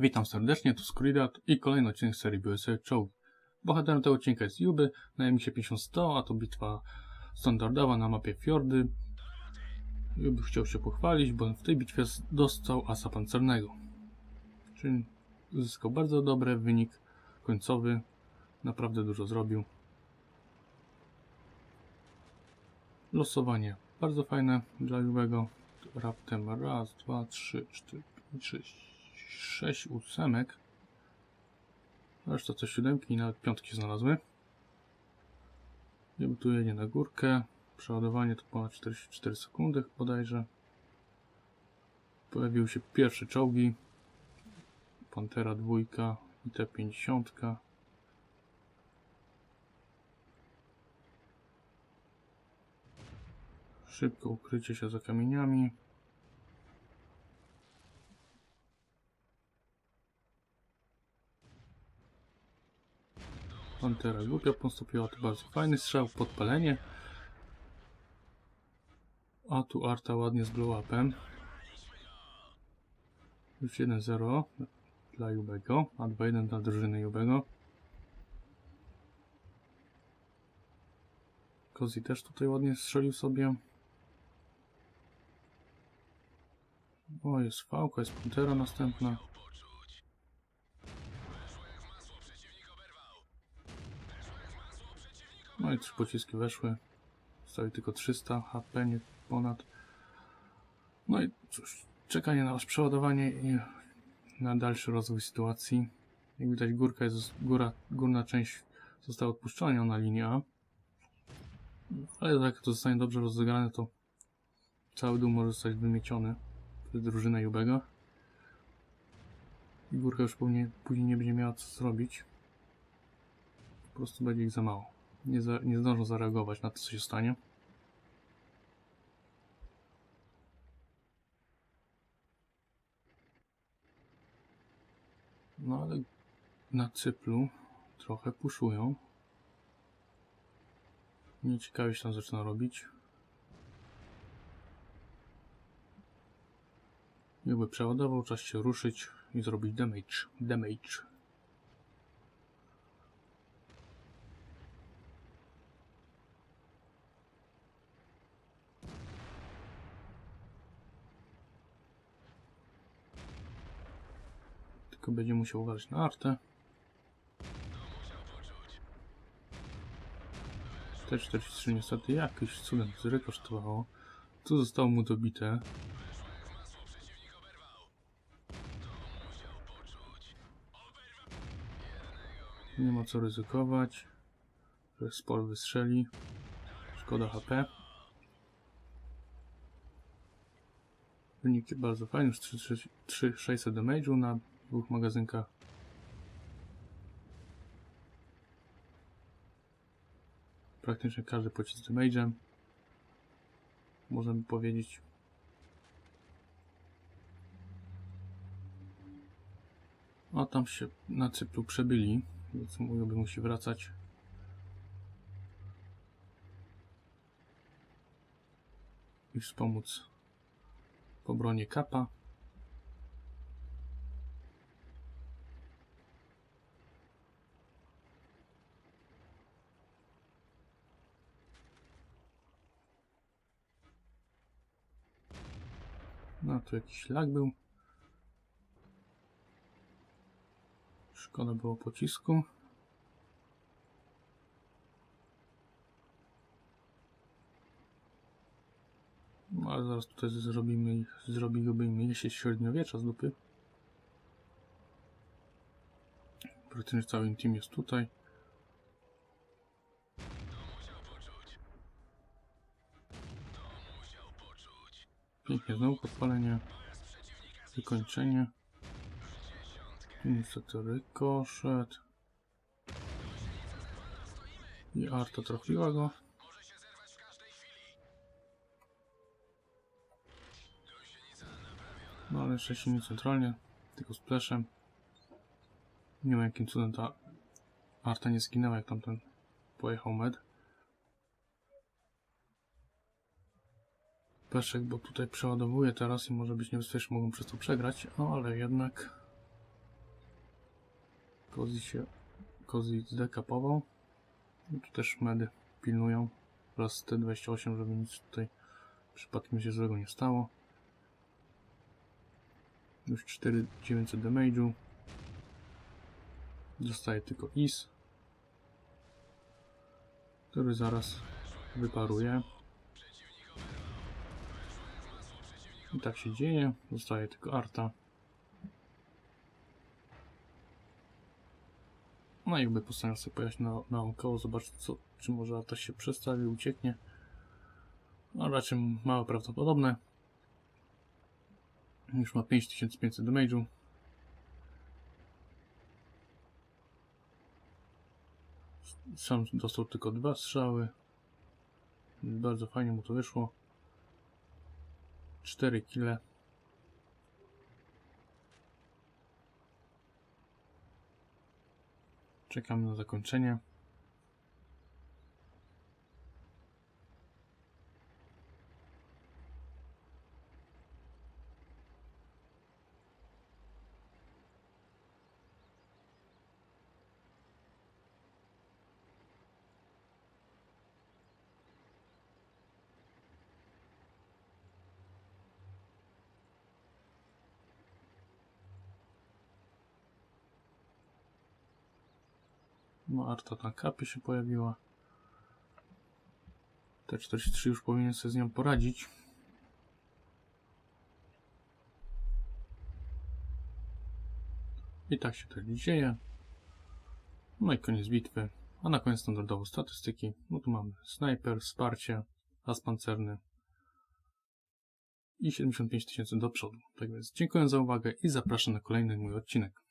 Witam serdecznie, tu Skuridat i kolejny odcinek serii BSA Czołgi. Bohaterem tego odcinka jest Juby na Emisie 5100, a to bitwa standardowa na mapie Fjordy. Juby chciał się pochwalić, bo w tej bitwie dostał asa pancernego. Czyli uzyskał bardzo dobry wynik końcowy, naprawdę dużo zrobił. Losowanie bardzo fajne dla Jubego. Raptem raz, dwa, trzy, cztery, pięć, sześć, sześć ósemek. Reszta to siódemki i nawet piątki znalazły. Jeby tu jedzie na górkę. Przeładowanie to ponad 44 sekundy bodajże. Pojawiły się pierwsze czołgi. Pantera dwójka i T-50. Szybko ukrycie się za kamieniami. Pantera głupia postąpiła, to bardzo fajny strzał, podpalenie. A tu Arta ładnie z blow upem. Już 1-0 dla Jubego, a 2-1 dla drużyny Jubego. Kozi też tutaj ładnie strzelił sobie. O, jest fałka, jest Pantera następna. No i trzy pociski weszły. Zostały tylko 300 HP, nie ponad. No i cóż, czekanie na przeładowanie i na dalszy rozwój sytuacji. Jak widać górka jest, góra, górna część została odpuszczona na linię A. Ale jak to zostanie dobrze rozegrane, to cały dół może zostać wymieciony przez drużynę Jubego. I górka już pewnie później nie będzie miała co zrobić. Po prostu będzie ich za mało. Nie, za, nie zdążą zareagować na to, co się stanie. No ale na cyplu trochę puszują. Nieciekawie się tam zaczyna robić. Jakby przeładował, czas się ruszyć i zrobić damage. Damage. Tylko będzie musiał uważać na artę. T43 niestety jakiś cudem zrekosztowało. Tu zostało mu dobite. Nie ma co ryzykować, spor wystrzeli. Szkoda HP. Wynik bardzo fajny, już 3600 damage'u na dwóch magazynkach. Praktycznie każdy pocisk z damage'em. Możemy powiedzieć. A tam się na cyplu przebyli, więc mówiłby musi wracać. I wspomóc w obronie kapa. No tu jakiś lag był. Szkoda było pocisku. No ale zaraz tutaj zrobimy ich, zrobiłby średniowiecza z dupy. Praktycznie cały team jest tutaj. Pięknie znowu podpalenie. Wykończenie. Niestety rykoszet. I Arta trafiła go. No ale jeszcze się nie centralnie, tylko z pleszem. Nie wiem jakim cudem ta Arta nie zginęła jak tamten pojechał med. Peszek, bo tutaj przeładowuje teraz i może być niebezpieczny, mogą przez to przegrać, no ale jednak Kozi się... Kozi zdekapował. I tu też medy pilnują. Oraz T28, żeby nic tutaj przypadkiem się złego nie stało. Już 4900 damage'u. Zostaje tylko Is, który zaraz wyparuje. I tak się dzieje. Zostaje tylko Arta. No i jakby postanowił sobie pojechać na, naokoło, zobaczyć co, czy może Arta się przestawi, ucieknie. No raczej mało prawdopodobne. Już ma 5500 damage'u. Sam dostał tylko dwa strzały. Bardzo fajnie mu to wyszło. 4 kile. Czekamy na zakończenie. No, Arta na kapie się pojawiła. T43 już powinien sobie z nią poradzić. I tak się tak dzieje. No i koniec bitwy. A na koniec standardowo statystyki. No tu mamy snajper, wsparcie, as pancerny i 75 tysięcy do przodu. Tak więc dziękuję za uwagę i zapraszam na kolejny mój odcinek.